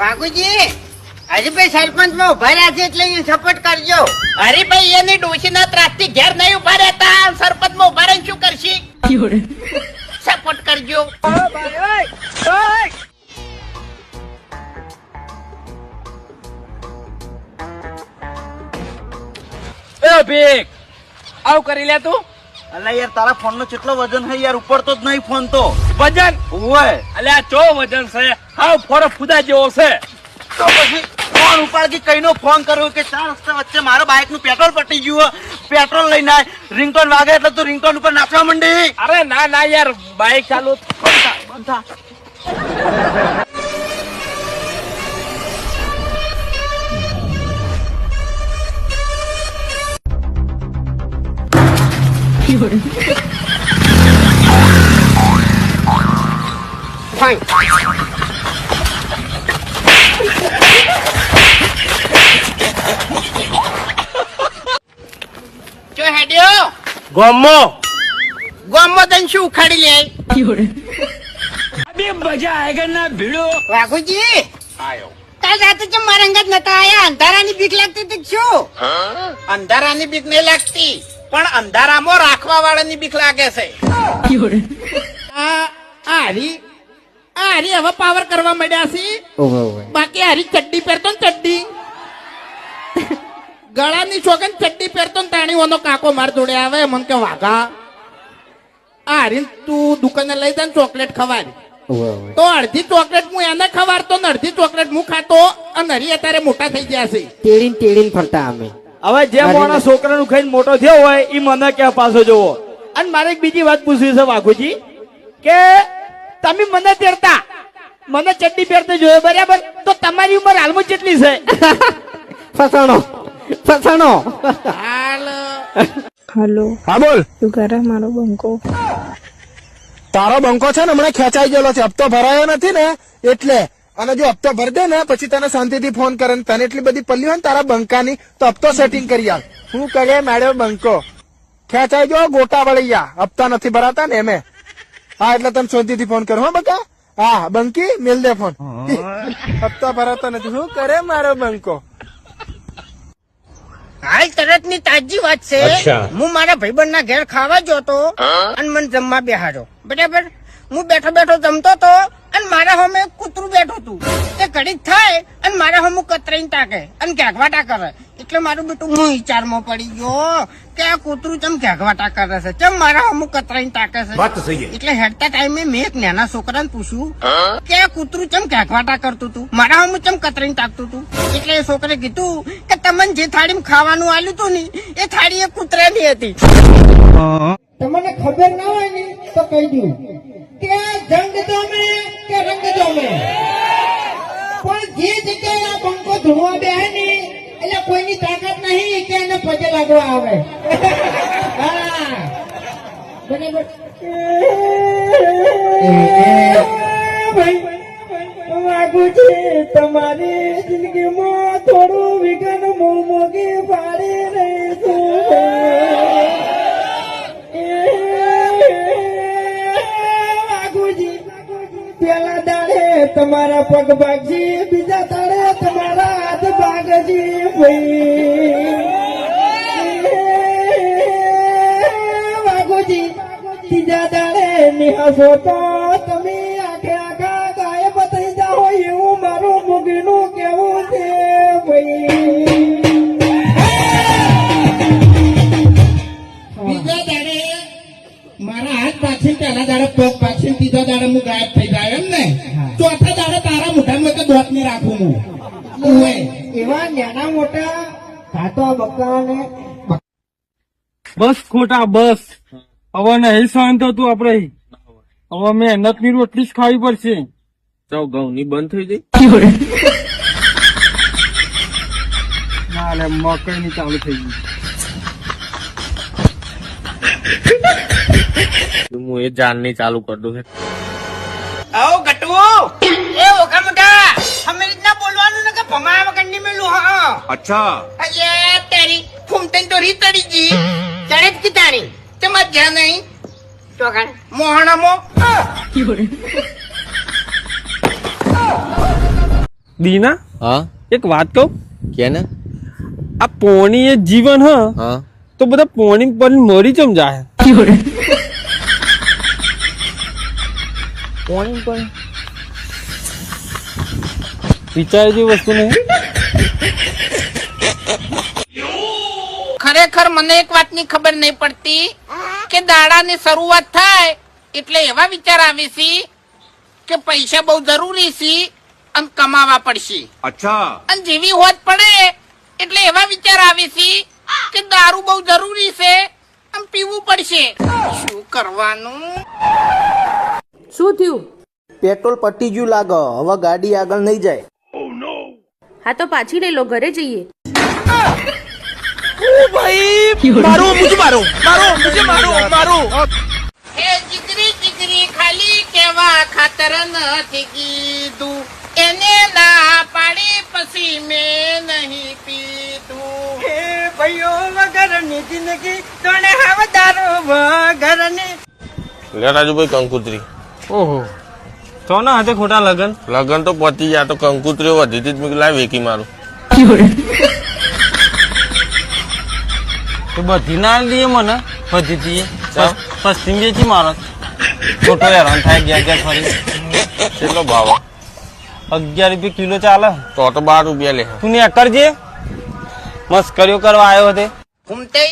વાઘુજી હરિભાઈ સરપંચમાં ઊભા રહ્યા છે એટલે સપોર્ટ કરજો. હરીભાઈ એની ત્રાસથી ઘેર નહીં ઊભા રહેતા. સરપંચમાં ઊભા રહીને શું કરશી? સપોર્ટ કરજો. એ ભીખ આવું કરી લે તું. અલા યાર તારા ફોન નો કેટલો વજન હે યાર ઉપર તો જ નહીં ફોન તો. વજન ઓય અલ્યા ચો વજન છે? હાવ ફોરો ફુદા જેવો છે. તો પછી ફોન ઉપાડથી કઈનો ફોન કર્યો કે ચાર રસ્તા વચ્ચે મારા બાઇકનું પેટ્રોલ પટી ગયું. પેટ્રોલ લઈને આય. રિંગટોન વાગે એટલે તું રિંગટોન ઉપર નાચવા માંડી. અરે ના ના યાર બાઈક ચાલુ બંધા થા, બંધ જો હેડ્યો? ગોમો. ગોમો તને શું ઉખાડી લે? અબે મજા આયગા ના ભીડો. વાઘુજી? આયો. કાલ રાતે મારા અંગત નતા આયા? અંધારાની બીક લાગતી હતી શું? અંધારાની બીક નહીં લાગતી પણ અંધારામાં રાખવા વાળાની બીક લાગે છે. આ હરી હવે પાવર કરવા માંડ્યા છે. બાકી હરી ચડ્ડી પહેરતો ને ચડ્ડી. ગળાની છોકન ચડ્ડી પહેરતો ને તાણીઓનો કાકો માર જોડે આવે મન કે વાઘા આ હરી તું દુકાને લઈ જાય ચોકલેટ ખવાડી તો અડધી ચોકલેટ હું એને ખવાડતો ને અડધી ચોકલેટ હું ખાતો અને હરી અત્યારે મોટા થઈ ગયા છે. તેડીન તેડીન ફરતા અમે. હવે જે માણસ છોકરાનું ખાઈને મોટો થયો હોય એ મને ક્યાં પાછો જોવો? અને મારે એક બીજી વાત પૂછવી છે વાઘુજી કે તમે મને તેડતા. મને ચડ્ડી પહેરતો જોયો બરાબર? તો તમારી ઉંમર હાલમાં કેટલી છે? ફસાણો. ફસાણો. હાલો. હલો. હા બોલ. તું કરે મારો બંકો. તારો બંકો છે ને હમણાં ખેંચાઈ ગયેલો છે. હપ્તો ભરાયો નથી ને એટલે. અને જો હપ્તો ભરી દે ને પછી તને શાંતિથી ફોન કરે ને તને એટલી બધી પલ્લી હોય ને તારા બંકાની તો હપ્તો સેટિંગ કરી આવ હું કરે મેળ્યો બંકો. ખેંચાઈ ગયો ગોટા વળી ગયા હપ્તા નથી ભરાતા ને એમે. હા એટલે તમે શાંતિથી ફોન કરો હો બકા. હા બંકી મેલ દે ફોન હપ્તા ભરાતો નથી. શું કરે મારો બંકો? હાલ તરતની તાજી વાત છે. હું મારા ભાઈબંધ ના ઘેર ખાવા જતો તો અને મને જમવા બેહાડ્યો. બરાબર? હું બેઠો બેઠો જમતો તો અને મારા સામે કૂતરું બેઠું હતું તે ઘડીક થાય અને મારા સામે કતરાઈને ટાકે અને ઘેઘવાટા કરે. એટલે મારું બેટું હું વિચારમાં પડી ગયો કે આ કૂતરું ચમ ઘેઘવાટા કરે છે? ચમ મારા સામે કતરાઈને ટાકે છે? એટલે હેડતા ટાઈમે મેં એક નાના છોકરાને પૂછ્યું કે આ કૂતરું ચમ ઘેઘવાટા કરતું હતું મારા સામે ચમ કતરાઈને તાકતું હતું એટલે એ છોકરે કીધું કે તમને જે થાળીમાં ખાવાનું આલ્યું હતું ને એ થાળી એ કૂતરાની હતી. તમને ખબર ના હોય ને તો કહી દઉં. કે જંગ જમે કે રંગ જમે પણ જે જગ્યાએ બંકો ધૂણવા ને એટલે કોઈની તાકાત નહીં કે એને પગે લાગવા આવે તમારી જિંદગીમાં થોડું વિઘન મોમોગી પાડી રહી પેલા દાડે તમારા પગ ભાગજી વાઘુજી ત્રીજા દાડે નિહાસો તો તમે આખે આખા ગાયબ થઈ જાઓ એવું મારું મુગીનું કેવું છે ભાઈ મારા હાથ પાછી પહેલા દાડે પગ પાછી ત્રીજા દાડે હું ગાયબ થઈ જાય એમ ને? ચોથા દાડે તારા મોઢામાં તો દોતની રાખું હું ઓવે. એવા નાના મોટા ઘાટો બક્કાને બસ ખોટા બસ. હવે નહીં સહન થતું આપડે હવે મહેનતની રોટલી જ ખાવી પડશે. તો ઘઉં ની બંધ થઈ ગઈ. ના લે મકાઈ ની ચાલુ થઈ ગઈ. હું એ જાનની ચાલુ કરી દઉં. આવો ગટવો એ ઓખા મોટા. અમે રીતના બોલવાનું ને કે ભમાયા વગર ની મેલું હા. અચ્છા. અયે તેરી ફૂમતન તો રી તડી જી ચડે જ તારી તે મજા નહીં? ચોકણ મોહણમો. દીના હા? એક વાત કહું? કે ને આ પોણી એ જીવન હ? હા. તો બધા પોણી પર મરી ચમ જાય પોણી પર? વિચાર જેવી વસ્તુ નહીં? ખરેખર મને એક વાતની ખબર નહીં પડતી કે દાડાની શરૂઆત થાય એટલે એવા વિચાર આવે છે કે પૈસા બહુ જરૂરી છે અને કમાવા પડશે. અચ્છા. અને જેવી હોત પડે એટલે એવા વિચાર આવે છે કે દારૂ બહુ જરૂરી છે આમ પીવું પડશે. શું કરવાનું? શું થયું? પેટ્રોલ પટી ગયું લાગે. હવે ગાડી આગળ નહીં જાય. હા તો પાછી લઈ લો ઘરે જઈએ. હે જીગરી જીગરી ખાલી કેવા ખાતર નથી કીધું. એને ના પાડી પછી મેં નહીં પીધું. હે ભાઈઓ વગરની જિંદગી તણે હવે દારૂ વગરની. લે રાજુભાઈ કંકુતરી. ઓહો. તો ના હાથે ખોટા લગન? લગન તો પતી ગયા તો કંકુતરીઓ વધી હતી જ લાવ વેકી મારું. તો બધી ના દઈએ મને. બધી દઈએ. પશ્ચિમ બેચી મારો ખોટો હેરાન થાય ગયા ગયા ફરી. કેટલો ભાવ અગિયાર રૂપિયા કિલો ચાલે. તો તો બાર રૂપિયા લે. તું ને કરજે. મસ્કરીઓ કરવા આવ્યો તે. ઘૂમતે?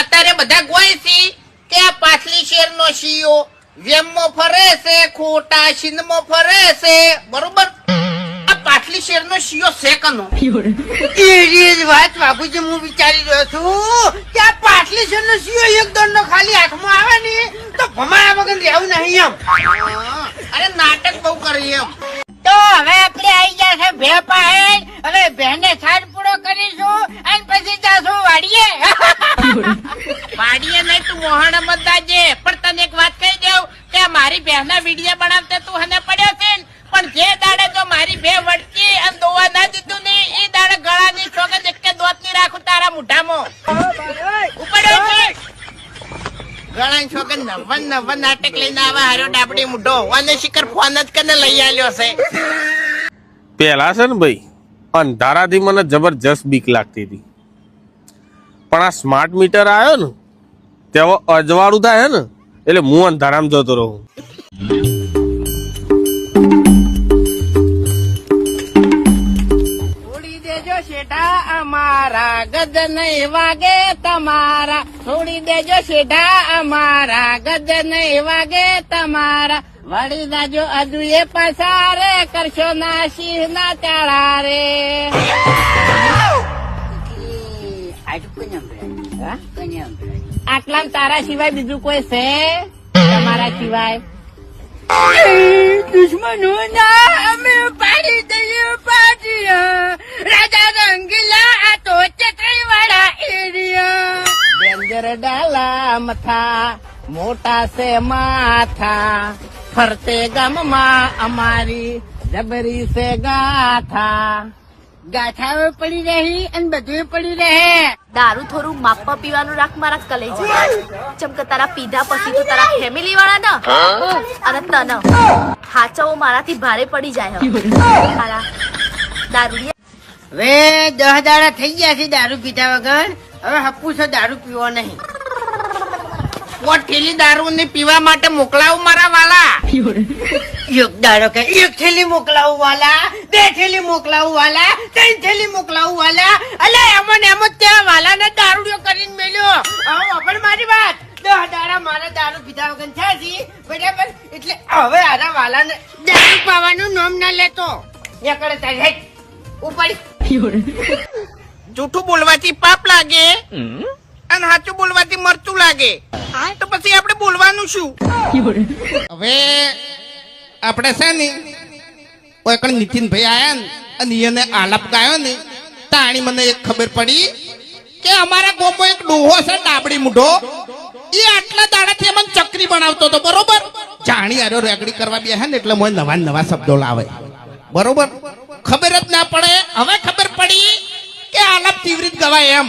અત્યારે બધા ગોય છે કે આ પાછલી શેર નો સીઓ વેમમાં ફરે છે ખોટા સિંધમાં ફરે છે. બરોબર? પાછલી શેર નો સીઓ છે કનો એવી વાત બાપુજી હું વિચારી રહ્યો છું કે આ પાછલી શેર નો સીઓ એક દંડ નો ખાલી હાથમાં આવે ને તો ભમાયા વગર રહેવું નહીં એમ. અરે નાટક બહુ કરી એમ. તો હવે આપણે આવી ગયા છે ભે પાસે હવે ભેને છાડ પૂરો કરીશું અને પછી જાશું વાડીએ. વાડીએ નહીં તું મોહણ મત દાજે. પણ તને એક વાત કહી દઉં કે મારી બહેના વીડિયો બનાવતે તું હને પડ્યો છે ને, પણ જે દાડે જો મારી બે વડકી અને દોવા ના દીધું ને એ દાડે ગળાની સોગંદ એક કે દોતની રાખું તારા મુઠામાં ઉપડ્યો છે ગળાની છોકર નવન નવન નાટક લઈને આવા હારો ડાબડી મુઢો? અને શિખર ફોન જ કરીને લઈ આવ્યો છે. પેલા છે ને ભાઈ, અંધારાથી મને જબરજસ્ત બીક લાગતી હતી. પણ આ સ્માર્ટ મીટર આવ્યો ને, તેવો અજવાળું થાય ને, એટલે હું અંધારામાં જતો રહું. ગજ નહીં વાગે તમારા. છોડી દેજો શેઠા અમારા. ગજ નહીં વાગે તમારા. વળી દાજો હજુ એ પસારે કરશો ના સિંહ ના ચાળા રે આટલા તારા સિવાય બીજું કોઈ છે? તમારા સિવાય. દુશ્મનો ના અમે પાડી દઈએ પાટિયા. રાજા રંગીલા તો ચટણી વાળા એરિયા. ડેન્જર ડાલા મથા મોટા સે માથા. ફરતે ગામમાં અમારી જબરી સે ગાથા. ગાથાઓ પડી રહી અને બધું પડી રહે. દારૂ થોડું માપમાં પીવાનું રાખ મારા કલેજા. ચમ કે તારા પીધા પછી તો તારા ફેમિલી વાળા ન અને તન. હાચવો મારાથી ભારે પડી જાય હવે. તારા દારૂ હવે દસ દાડા થઈ ગયા છે દારૂ પીધા વગર. હવે હપ્પુ છે દારૂ પીવો નહીં. થેલી દારૂ ને પીવા માટે મોકલાવું મારા વાલા. એક દાડો કે એક થેલી મોકલાવું વાલા બે થેલી મોકલાવું વાલા ત્રણ થેલી મોકલાવું વાલા. અલે એમ ને એમ જ ત્યાં વાલા ને દારૂડિયો કરીને મેલ્યો. હવે પણ મારી વાત. દસ દાડા મારા દારૂ પીધા વગર થયા છે. બરાબર? એટલે હવે આરા વાલા ને દારૂ પાવાનું નામ ના લેતો. એકડે તારી ઉપાડી. જૂઠું બોલવાથી પાપ લાગે અને સાચું બોલવાથી મરચું લાગે. તો પછી આપણે બોલવાનું શું? હવે આપણે છે ને, કોઈ કણ નીતિનભાઈ આયા ને, અને એને આલાપ ગાયો ને તાણી મને એક ખબર પડી કે અમારા ગોમો એક ડોહો છે, ડાબડી મૂઢો. એ આટલા દાડાથી અમને ચકરી બનાવતો હતો, બરોબર? જાણી આરો રેગડી કરવા બેહે ને એટલે મને નવા નવા શબ્દો લાવે. બરોબર? ગવાય એમ.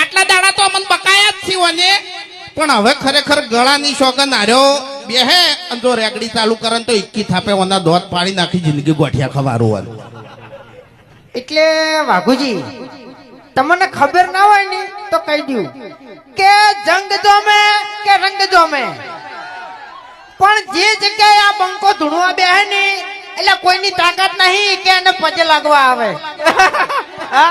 આટલા દાડા તો અમને બકાયા જ થયો ને. પણ હવે ખરેખર ગળાની સોગન હાર્યો બેહે અને જો રેકડી ચાલુ કરે તો ઇક્કી થાપે ઓના દોત પાડી નાખી જિંદગી ગોઠિયા ખવારું હોય. એટલે વાઘુજી, તમને ખબર ના હોય ને, તો કહી દઉં કે જંગ જોમે કે રંગ જોમે. પણ જે જગ્યાએ આ બંકો ધૂણવા બે ને, એટલે કોઈની તાકાત નહીં કે એને પજે લાગવા આવે.